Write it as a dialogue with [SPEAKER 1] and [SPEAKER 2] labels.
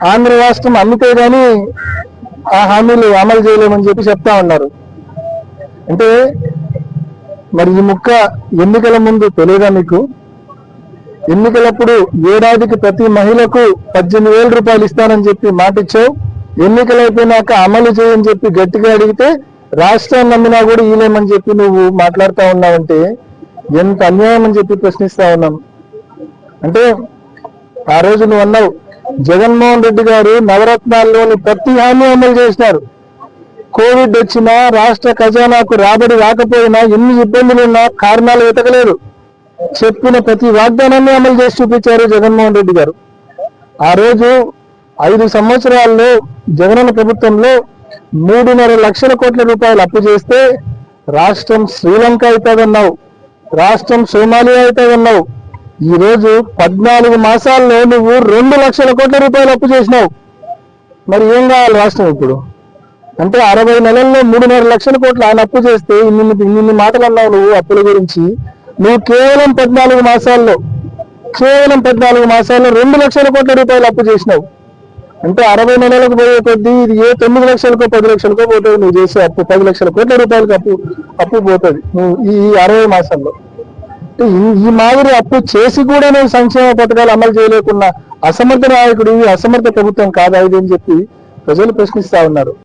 [SPEAKER 1] ఆంధ్ర రాష్ట్రం అమ్మితే గాని ఆ హామీలు అమలు చేయలేమని చెప్పి చెప్తా ఉన్నారు. అంటే మరి ఈ ముక్క ఎన్నికల ముందు తెలియదా మీకు? ఎన్నికలప్పుడు ఏడాదికి ప్రతి మహిళకు పద్దెనిమిది వేల రూపాయలు ఇస్తానని చెప్పి మాట ఇచ్చావు. ఎన్నికలు అయిపోయినాక అమలు చేయని చెప్పి గట్టిగా అడిగితే రాష్ట్రాన్ని నమ్మినా కూడా ఈలేమని చెప్పి నువ్వు మాట్లాడుతూ ఉన్నావంటే ఎంత అన్యాయం అని చెప్పి ప్రశ్నిస్తా ఉన్నాం. అంటే ఆ రోజు నువ్వు అన్నావు జగన్మోహన్ రెడ్డి గారు నవరత్నాల్లోని ప్రతి హామీ అమలు చేసినారు. కోవిడ్ వచ్చినా రాష్ట్ర ఖజానాకు రాబడి రాకపోయినా ఎన్ని ఇబ్బందులున్నా కారణాలు వెతకలేదు. చెప్పిన ప్రతి వాగ్దానాన్ని అమలు చేసి చూపించారు జగన్మోహన్ రెడ్డి గారు. ఆ రోజు ఐదు సంవత్సరాల్లో జగనన్న ప్రభుత్వంలో మూడున్నర లక్షల కోట్ల రూపాయలు అప్పు చేస్తే రాష్ట్రం శ్రీలంక అవుతుందన్నావు. రాష్ట్రం సోమాలియా అవుతుందన్నావు. ఈ రోజు పద్నాలుగు మాసాల్లో నువ్వు రెండు లక్షల కోట్ల రూపాయలు అప్పు చేసినావు. మరి ఏం కావాలి రాష్ట్రం ఇప్పుడు? అంటే అరవై నెలల్లో మూడున్నర లక్షల కోట్లు ఆయన అప్పు చేస్తే ఇన్ని ఇన్ని మాటలు అన్నావు నువ్వు అప్పుల గురించి. నువ్వు కేవలం పద్నాలుగు మాసాల్లో కేవలం పద్నాలుగు మాసాల్లో రెండు లక్షల కోట్ల రూపాయలు అప్పు చేసినావు. అంటే అరవై నెలలకు పోయే కొద్దీ ఇది ఏ తొమ్మిది లక్షలకో పది లక్షలకో పోతుంది. నువ్వు చేసే అప్పు పది లక్షల కోట్ల రూపాయలకు అప్పు అప్పు పోతుంది. నువ్వు ఈ అరవై మాసాల్లో. ఈ- మాదిరి అప్పు చేసి కూడా నేను సంక్షేమ పథకాలు అమలు చేయలేకున్న అసమర్థ నాయకుడు ఈ అసమర్థ ప్రభుత్వం కాదా ఇది అని చెప్పి ప్రజలు ప్రశ్నిస్తా ఉన్నారు.